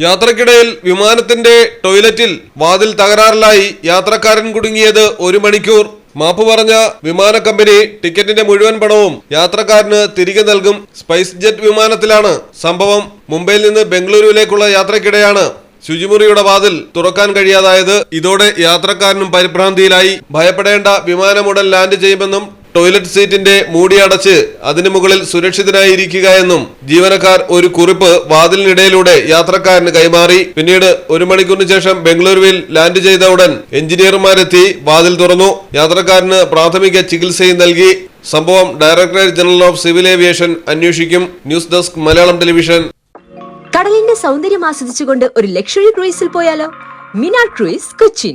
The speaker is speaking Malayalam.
യാത്രക്കിടയിൽ വിമാനത്തിന്റെ ടോയ്ലറ്റിൽ വാതിൽ തകരാറിലായി യാത്രക്കാരൻ കുടുങ്ങിയത് ഒരു മണിക്കൂർ. മാപ്പ് പറഞ്ഞ വിമാന കമ്പനി ടിക്കറ്റിന്റെ മുഴുവൻ പണവും യാത്രക്കാരന് തിരികെ നൽകും. സ്പൈസ് ജെറ്റ് വിമാനത്തിലാണ് സംഭവം. മുംബൈയിൽ നിന്ന് ബംഗളൂരുവിലേക്കുള്ള യാത്രക്കിടെയാണ് ശുചിമുറിയുടെ വാതിൽ തുറക്കാൻ കഴിയാതായത്. ഇതോടെ യാത്രക്കാരനും പരിഭ്രാന്തിയിലായി. ഭയപ്പെടേണ്ട വിമാനം ഉടൻ ലാൻഡ് ചെയ്യുമെന്നും ടോയ്ലറ്റ് സീറ്റിന്റെ മൂടി അടച്ച് അതിനു മുകളിൽ സുരക്ഷിതനായിരിക്കുക എന്നും ജീവനക്കാർ ഒരു കുറിപ്പ് വാതിലിനിടയിലൂടെ യാത്രക്കാരന് കൈമാറി. പിന്നീട് ഒരു മണിക്കൂറിന് ശേഷം ബംഗളൂരുവിൽ ലാൻഡ് ചെയ്ത ഉടൻ എഞ്ചിനീയർമാരെത്തി വാതിൽ തുറന്നു. യാത്രക്കാരന് പ്രാഥമിക ചികിത്സയും നൽകി. സംഭവം Directorate General of Civil Aviation അന്വേഷിക്കും. News desk Malayalam television. കടലിന്റെ സൗന്ദര്യം ആസ്വദിച്ചുകൊണ്ട് ഒരു ലക്ഷറി ക്രൂയിസിൽ പോയാലോ? മിനാ ക്രൂയിസ് കൊച്ചിൻ.